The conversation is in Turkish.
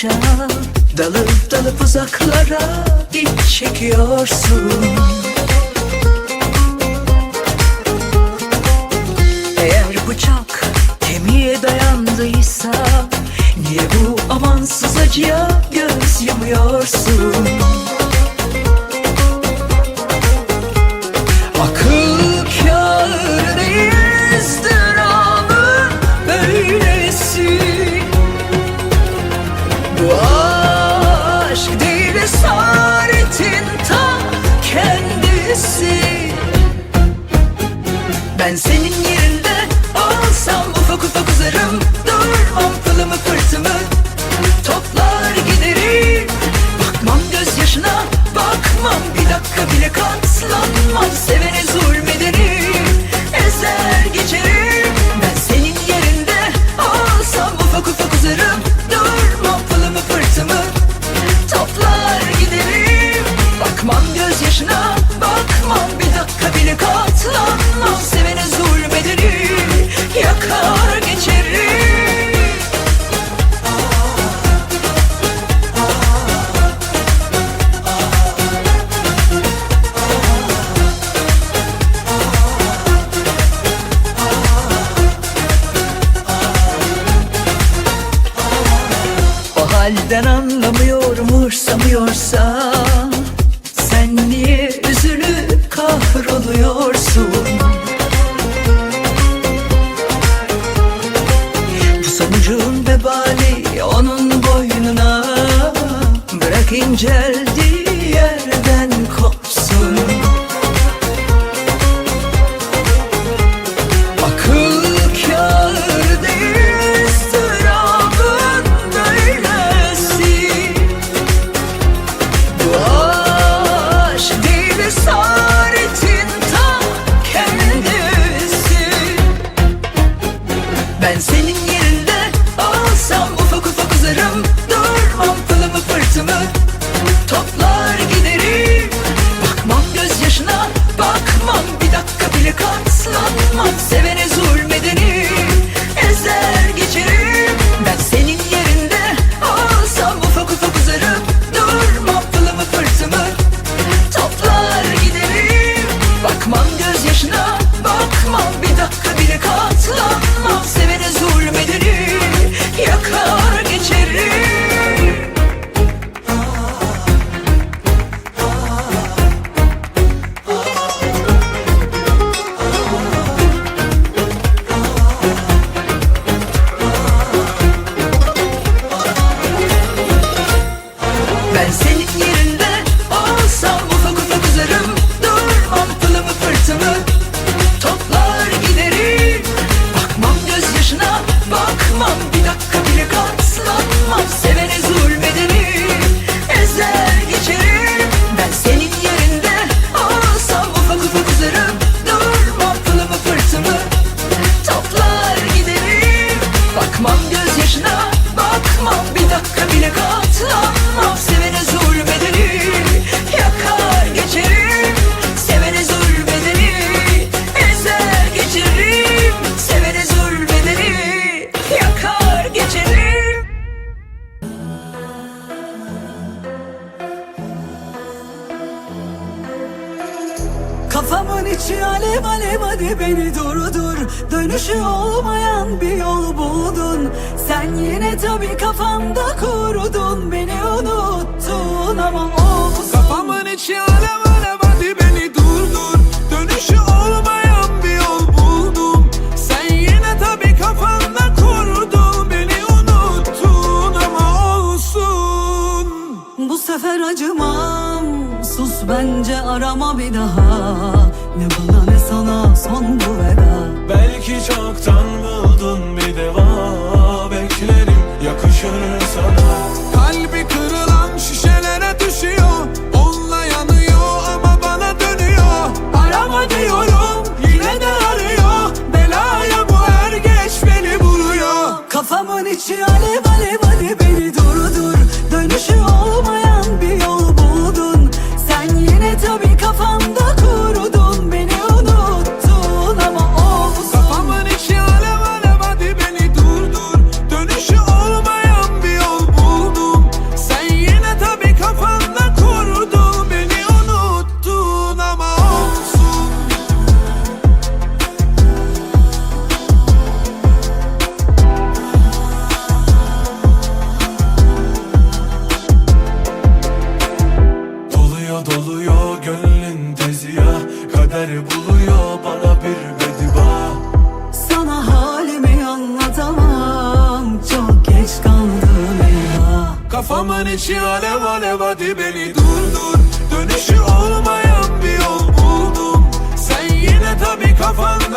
Parça Dalıp dalıp uzaklara iç çekiyorsun Eğer bıçak kemiğe dayandıysa Niye bu amansız acıya göz yumuyorsun? be so halden anlamıyorum hırsamıyorsa Sen niye üzülüp kahroluyorsun? Bu sonucun vebali onun boynuna Bırak inceldiği Ben senin yerinde. Olsam ufak ufak uzarım. Durmam pılımı pırtımı toplar giderim. Bakmam gözyaşına bakmam bir dakika bile katlanmam Sevene zulmedenim ezer geçerim. Ben senin yerinde olsam ufak ufak uzarım. Durmam pılımı pırtımı toplar giderim. Bakmam gözyaşına Kafamın içi alev alev hadi beni durdur. Dönüşü olmayan bir yol buldun. Sen yine tabi kafamda kurudun. Beni unuttun ama olsun. Kafamın içi alev alev hadi beni durdur. Dönüşü olmayan bir yol buldum. Sen yine tabi kafanda kurdun Beni unuttun ama olsun. Bu sefer acımam Sus bence arama bir daha. Ne bana ne sana son bu veda. Belki çoktan buldun bir deva. Beklerim yakışır sana. Kalbi kırılan şişelere düşüyor. Onunla yanıyor ama bana dönüyor. Arama diyorum yine de arıyor. Belaya bu er geç beni buluyor. Kafamın içi alev Kafamın içi alev alev hadi beni durdur. Dönüşü olmayan bir yol buldum. Sen yine tabi kafanda